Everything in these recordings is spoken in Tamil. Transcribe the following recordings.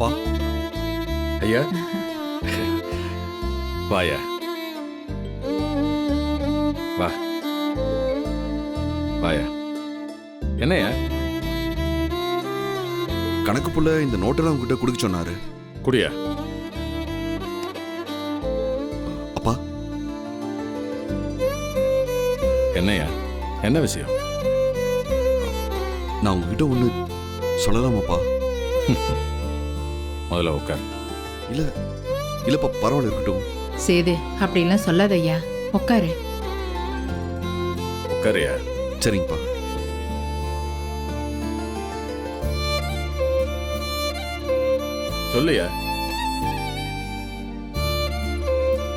அப்பா ஐயா வாயா வா வாயா என்னையா கணக்கு புள்ள இந்த நோட்டெல்லாம் உங்ககிட்ட கொடுக்க சொன்னாரு. குடியா. அப்பா. என்னையா என்ன விஷயம் நான் உங்ககிட்ட ஒண்ணு சொல்லலாமாப்பா? முதல்ல உட்கார். இல்ல இல்லப்பா பரவாயில்ல இருக்கட்டும். சேது அப்படிலாம் சொல்லாத ஐயா உட்காரு. உட்காரியா சரிங்கப்பா. சொல்லுயா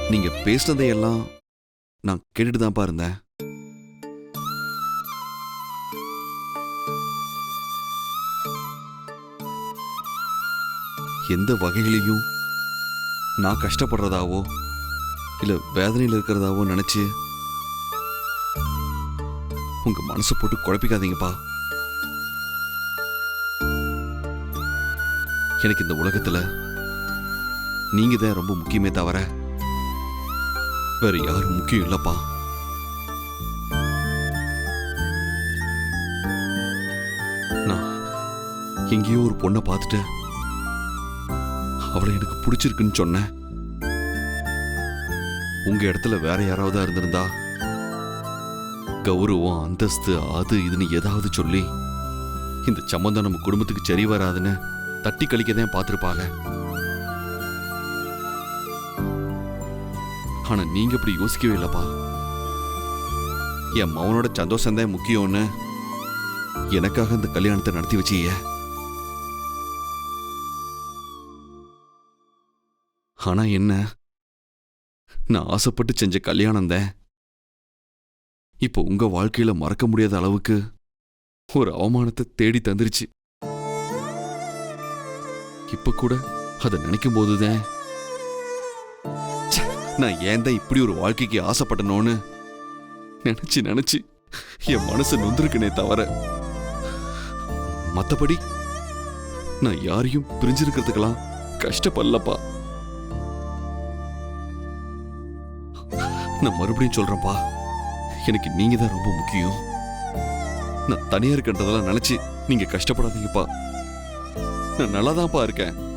நீங்க பேசுனதையெல்லாம் நான் கேட்டுட்டு தான்ப்பா இருந்தேன். எந்த வகையிலையும் நான் கஷ்டப்படுறதாவோ இல்ல வேதனையில் இருக்கிறதாவோ நினைச்சு உங்கள் மனசை போட்டு குழப்பிக்காதீங்கப்பா. எனக்கு இந்த உலகத்துல நீங்க தான் ரொம்ப முக்கியமே தவிர வேற யாரும் முக்கியம் இல்லப்பா. நான் எங்கேயோ ஒரு பொண்ணை பார்த்துட்டு அவளை எனக்கு பிடிச்சிருக்குன்னு சொன்னேன். உங்க இடத்துல வேற யாராவது இருந்திருந்தா? கௌரவம் அந்தஸ்து அது இதுன்னு ஏதாவது சொல்லி இந்த சம்மந்தம் நம்ம குடும்பத்துக்கு சரி வராதுன்னு தட்டி கழிக்க தான் பார்த்துருப்பாங்க. ஆனா நீங்க இப்படி யோசிக்கவே இல்லப்பா. என் மவனோட சந்தோஷம் தான் முக்கியம்னு எனக்காக இந்த கல்யாணத்தை நடத்தி வச்சியே. ஆனா என்ன? நான் ஆசைப்பட்டு செஞ்ச கல்யாணம் தான். இப்போ உங்க வாழ்க்கையில மறக்க முடியாத அளவுக்கு ஒரு அவமானத்தை தேடி தந்துருச்சு. இப்ப கூட அதை நினைக்கும் போதுதான் நான் ஏன் தான் இப்படி ஒரு வாழ்க்கைக்கு ஆசைப்பட்டனோன்னு நினைச்சு நினைச்சு என் மனசு நொந்திருக்கனே தவிர மத்தபடி நான் யாரையும் பிரிஞ்சிருக்கிறதுக்கெல்லாம் கஷ்டப்படலப்பா. நான் மறுபடியும் சொல்றேன்ப்பா. எனக்கு நீங்க தான் ரொம்ப முக்கியம். நான் தனியா இருக்கின்றதெல்லாம் நினைச்சு நீங்க கஷ்டப்படாதீங்கப்பா. நான் நல்லா இருக்கேன்.